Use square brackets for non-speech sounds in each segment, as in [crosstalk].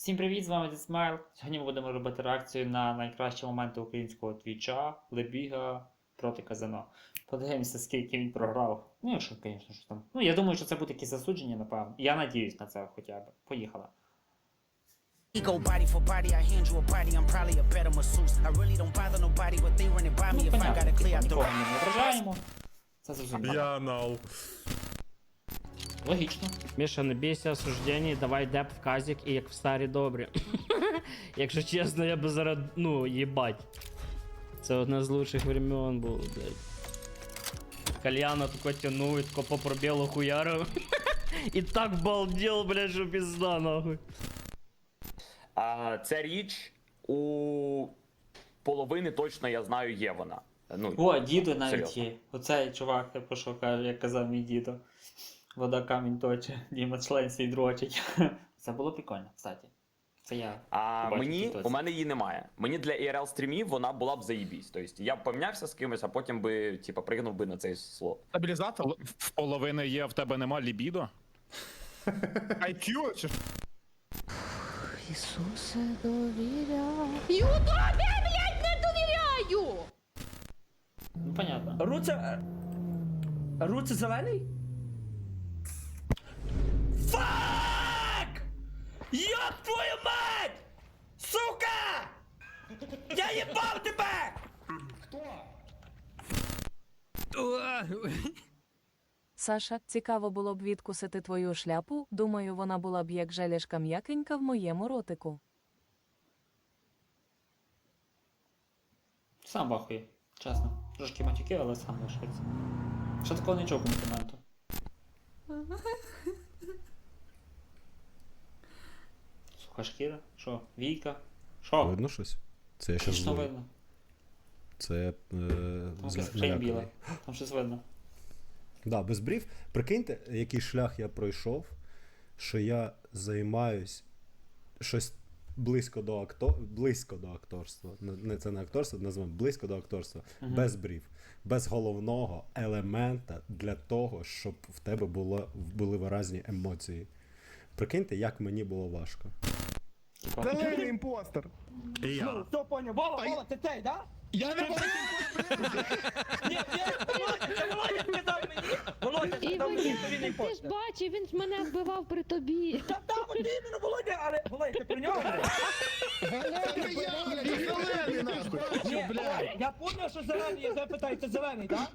Всім привіт, з вами Дісмайл. Сьогодні ми будемо робити реакцію на найкращі моменти українського твіча Лебіга проти Казано. Подивимося, скільки він програв. Ну, якщо, звісно, що там. Ну, я думаю, що це буде якісь засудження, напевно. Я надіюсь на це хоча б. Поїхали. Ego body for body, I hand you a body, I'm probably a better masseuse. I really don't bother nobody, but they running by me Ну, if I понятно, gotta clear ображаємо. Це зрозуміло. Я нал. Логічно. Міша, не бійся осуждений, давай деп в казік і як в старі добрі. [laughs] Якщо чесно, я би зараз, ну, їбать. Це одне з лучших времен було, блядь. Кальяна тако тянують, тако по пробілу хуярив. [laughs] І так балдел, блядь, що пізда, нахуй. А ця річ у половини точно я знаю є вона. Ну, О, дідо навіть Серйозно. є. Оцей чувак, про що каже, як казав мій дідо. Вода камінь точить, [laughs] Діма член свій дрочить. [laughs] Це було прикольно, кстати. Це я. а побачив мені у мене її немає. Мені для IRL стрімів вона була б заїбісь. Тобто я б помінявся з кимось, а потім би типа пригнув би на цей слот. Стабілізатор в половини є, в тебе нема лібідо. [laughs] IQ чи? Ісусе, довіряю. Тобі, блядь, не довіряю! Ну, понятно. Руце. Руце зелений? Фак! Ёб твою мать! Сука! Я ебал тебе! Саша, цікаво було б відкусити твою шляпу. Думаю, вона була б як желешка м'якенька в моєму ротику. Сам вахує, чесно. Трошки матюки, але сам лишиться. Що такого нічого компліменту. [laughs] Суха шкіра? Що? Війка? Що? Видно щось? Це я щас злий. видно. Це е, Там якась хрень біла. Там щось видно. Да, без брів. Прикиньте, який шлях я пройшов, що я займаюсь щось близько до акто... близько до акторства. Не не це не акторство, називаємо близько до акторства. Без брів. Без головного елемента для того, щоб в тебе було, були виразні емоції. Прикиньте, як мені було важко. Зелений імпостер. І я. Ну, хто поняв? Вова, Вова, це цей, да? Я не Ні, ні, Володя, це Володя сказав мені. Володя І сказав мені, що він ти ж бачив, він ж мене вбивав при тобі. Та там от іменно Володя, але Володя, ти про нього? Зелений, блядь, і зелений нахуй. Ні, Володя, я поняв, що зелений, я запитаю, це зелений, так?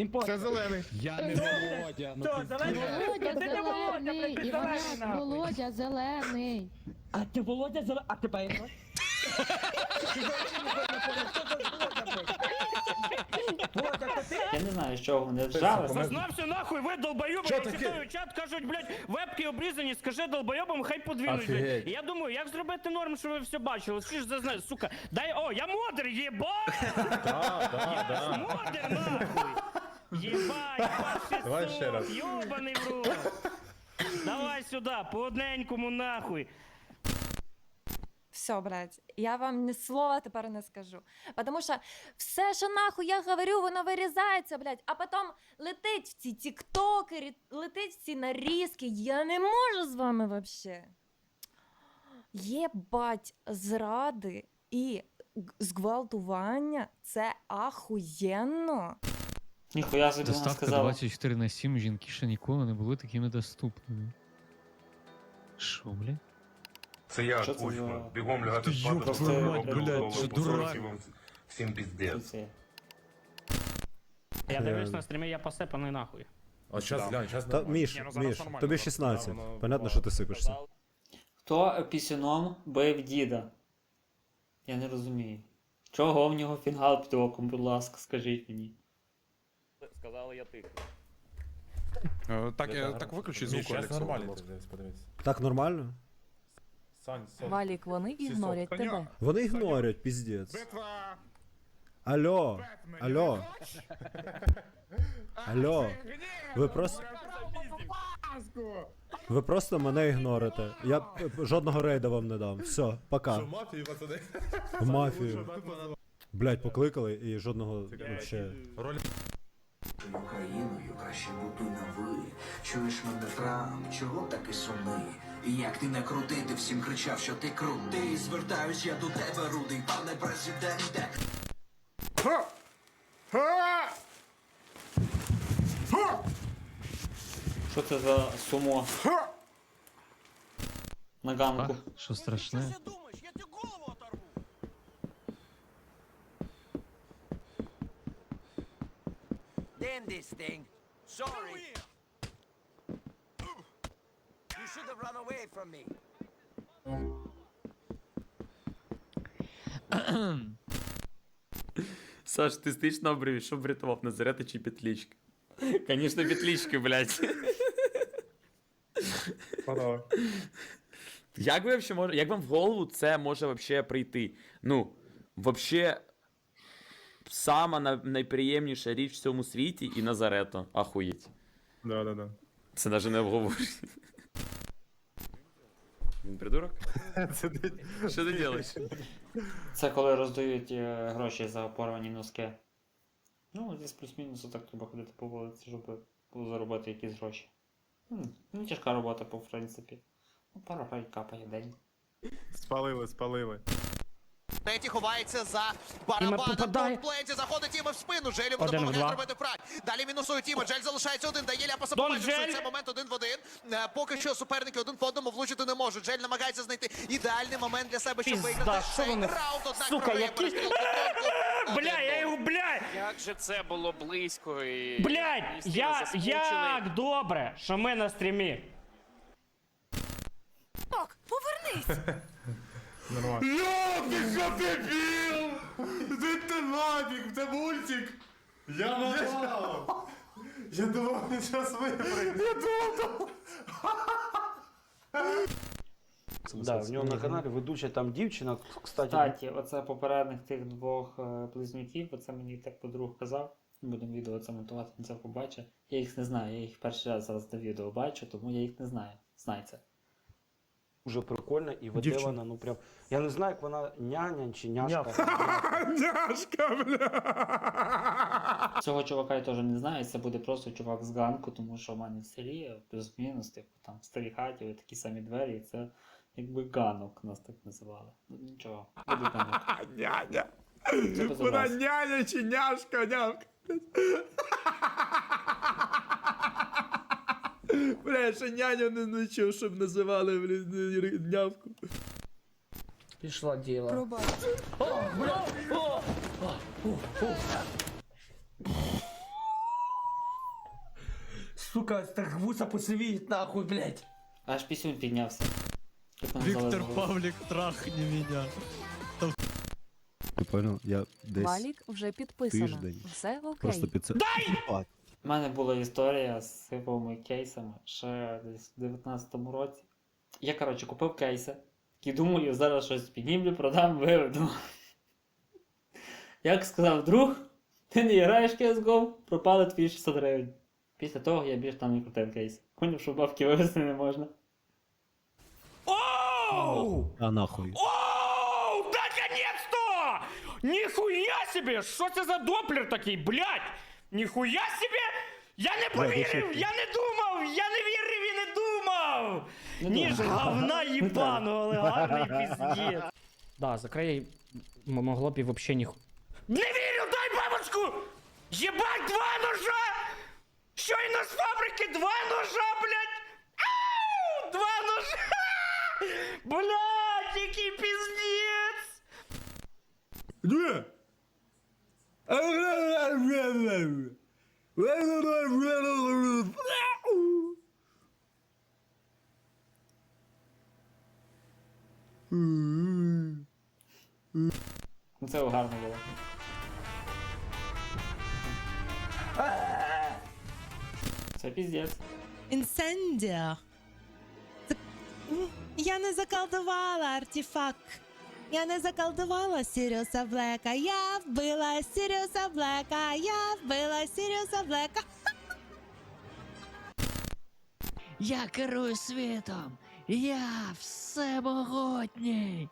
Імпостер. Це зелений. Я не Володя, ну Що, зелений? Володя Ти не Володя, зелений, блядь, ти Іваняк, зелений, нахуй. Володя зелений. А ти Володя зелений, а? Володя, то ти? Я не знаю, з чого вони вжали. Зазнався нахуй, ви долбойоби, я читаю чат, кажуть, блядь, вебки обрізані, скажи долбойобам, хай подвинуть. блядь. Я думаю, як зробити норм, щоб ви все бачили? Що ж сука, дай, о, я модер, єбать! [laughs] Я ж модер, нахуй! Єбать, [laughs] Давай ще раз. Йобаний в рот! Давай сюди, по одненькому нахуй. Все, блядь, я вам ні слова тепер не скажу. Потому що все, що нахуй я говорю, воно вирізається, блядь, а потім летить в ці тіктокери, летить в ці нарізки. Я не можу з вами вообще. Єбать, зради і г- зґвалтування це ахуєнно. Ніхуя собі вона Доставка сказала. 24 на 7 жінки ще ніколи не були такими доступними. Що, бля? Це я Що це за- Бігом лягати Ти спати. твою роблю блядь, голову по дурак. 40, Всім піздець. Це. Я дивлюсь на стрімі, я посипаний нахуй. А зараз глянь, зараз Та, Міш, Міш, тобі 16. Понятно, що ти сипишся. Хто пісюном бив діда? Я не розумію. Чого в нього фінгал під оком, будь ласка, скажіть мені. Сказали я тихо. Так, е, так виключи звук. Зараз Олексій, нормально будь ласка. дивись, подивись. Так нормально? Сань, сон. Валік, вони ігнорять тебе. Вони ігнорять, піздець. Битва. Алло, алло, алло. Ви просто. Ви просто мене ігнорите. Я жодного рейда вам не дам. Все, пока. Мафію, пацани. В мафію. Блять, покликали і жодного вообще. Україною краще бути на ви. Чуєш мене Трамп, чого такий сумний? І Як ти не крути, ти всім кричав, що ти крутий. Звертаюсь я до тебе, рудий, пане президенте. Що це за сумо? На ганку. Що страшне? Thing. Sorry. You should have run away from me. [clears throat] Саш, ти стоїш на обриві, що врятував Назарета чи петлічки? Звісно, [laughs] петлічки, блядь. Як ви вообще як вам в голову це може вообще прийти? Ну, вообще, сама на- найприємніша річ в цьому світі і Назарето. Ахуєть. Да, да, да. Це навіть не обговорює. Він придурок? [laughs] Що ти робиш? Це коли роздають е, гроші за порвані носки. Ну, десь плюс-мінус отак треба ходити по вулиці, щоб заробити якісь гроші. М, Ну, тяжка робота, по принципі. Ну, пара гривень капає в день. Спалили, спалили. Третій ховається за Іме попадає. Заходить Тіма в спину. Желі Один допомагає зробити фраг. Далі мінусує Тіма. Джель залишається один. Дає ляпаса побачив, що це момент один в один. Е, Поки що суперники один по одному влучити не можуть. Джель намагається знайти ідеальний момент для себе, щоб виграти цей раунд. Однак Сука, Донку. [laughs] Бля, я його, бля! Як же це було близько і. Блядь, дійсно я, як добре, що ми на стрімі. Так, повернись! [laughs] Нормально. Йо, ти що дебіл? Ти ти нафіг, це мультик. Я напав. Я думав, він зараз виграє. Я думав, Да, в нього на каналі ведуча там дівчина, кстати. Кстати, оце попередних тих двох е, близнюків, оце мені так подруг казав. Будемо відео це монтувати, він це побачить. Я їх не знаю, я їх перший раз зараз на відео бачу, тому я їх не знаю. Знай це. Дуже прикольна і веде Дівчина. вона, ну прям. Я не знаю, як вона няня чи няшка. [laughs] Няшка, бля. Цього чувака я теж не знаю, це буде просто чувак з ганку, тому що в мене в селі плюс-мінус, типу там в старій хаті такі самі двері, і це якби ганок нас так називали. Ну нічого, буде [laughs] ганок. Няня. Це без Вона няня чи няшка, нявка. Бля, ще няню не навчив, щоб називали, блін, нявку. Пішла діла. Пробач. Сука, так вуса посивіють нахуй, блядь. Аж пісюн піднявся. Віктор. Павлік трахні мене. Ти понял? Я десь Валік вже підписано. тиждень Все окей. просто під це. У мене була історія з сиповими кейсами ще десь в 19-му році. Я, коротше, купив кейси. І думаю, зараз щось піднімлю, продам, виведу. Як сказав друг, ти не граєш в CSGO, пропали твої 600 гривень. Після того я більш там не крутив кейс. Поняв, що бабки вивезти не можна. Оу! А нахуй. Оу! Наконец-то! Нихуя себе! Що це за доплер такий, блядь? Ніхуя себе! Я не повірив! Я не думав! Я не вірив і не думав! Ніж говна [laughs] їбаного, але гарний піздець. Да, закрий могло б і вообще ніху. Не вірю, дай бабочку! Єбать, два ножа! Щойно з фабрики два ножа, блядь! Ау! Два ножа! [laughs] Блядь, який піздець! Ну це гарно було. Це піздець. Інсендіа. Я не заколдувала артефакт. Я не заколдувала Сіріуса Блека. Я вбила Сіріуса Блека. Я вбила Сіріуса Блека. [laughs] Я керую світом. Я всемогутній.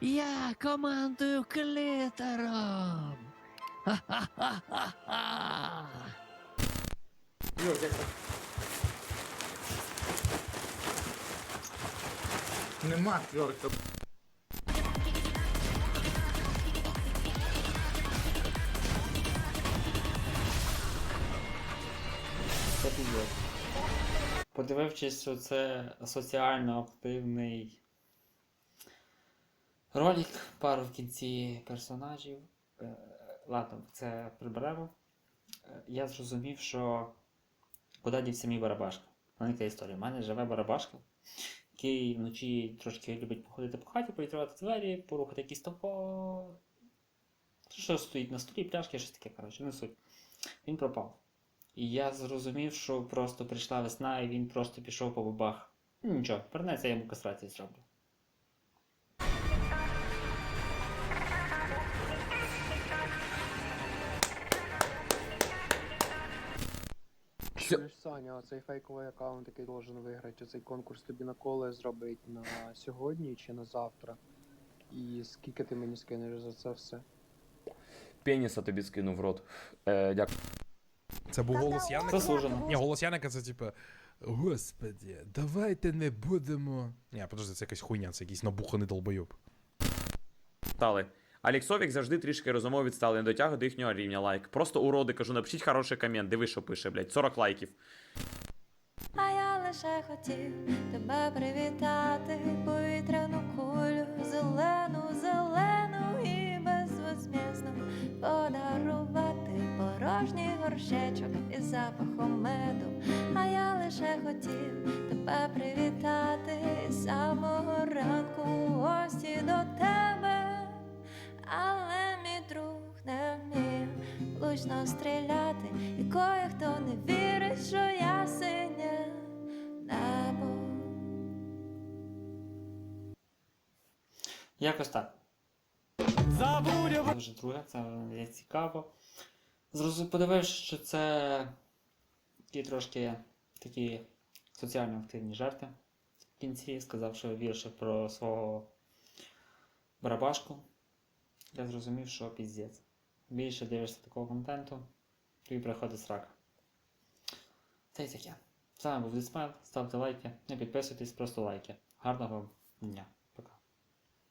Я командую клітером. Ха-ха-ха-ха-ха. Нема тверка. Це. Подивившись, що це соціально активний ролик, пару в кінці персонажів. Е, ладно, це приберемо. Е, я зрозумів, що куди дівся мій барабашка. Маленька історія. У мене живе барабашка, який вночі трошки любить походити по хаті, повідривати двері, порухати якісь топо. Що стоїть на столі, пляшки, щось таке, коротше, не суть. Він пропав. І я зрозумів, що просто прийшла весна і він просто пішов по бабах. Ну, Нічого, вернеться, я йому кастрацію зроблю. Всё. Саня, цей фейковий аккаунт, який должен виграти, цей конкурс тобі на коле зробить на сьогодні чи на завтра? І скільки ти мені скинеш за це все? Пеніса тобі скину в рот. Е, дякую. Це був голос Яника? Заслужено. Ні, голос Яника це типу. Господі, давайте не будемо. Ні, подожди, це якась хуйня, це якийсь набуханий долбойоб. Стали. Аліксовік завжди трішки розумово відстали, не дотягує до їхнього рівня лайк. Просто уроди кажу, напишіть хороший комент, диви, що пише, блядь, 40 лайків. А я лише хотів тебе привітати, повітряну кулю, зелену порожній із запахом меду. А я лише хотів тебе привітати з самого ранку у гості до тебе, але мій друг не вміє влучно стріляти, і кое-хто не вірить, що я синє небо. Якось так. Це вже друге, це цікаво. Зрозу... Подивившись, що це такі трошки такі соціально активні жарти. В кінці сказав, що про свого барабашку. Я зрозумів, що піздець. Більше дивишся такого контенту, тобі приходить срака. Це й таке. З вами був Дисмайл, ставте лайки, не підписуйтесь, просто лайки. Гарного дня!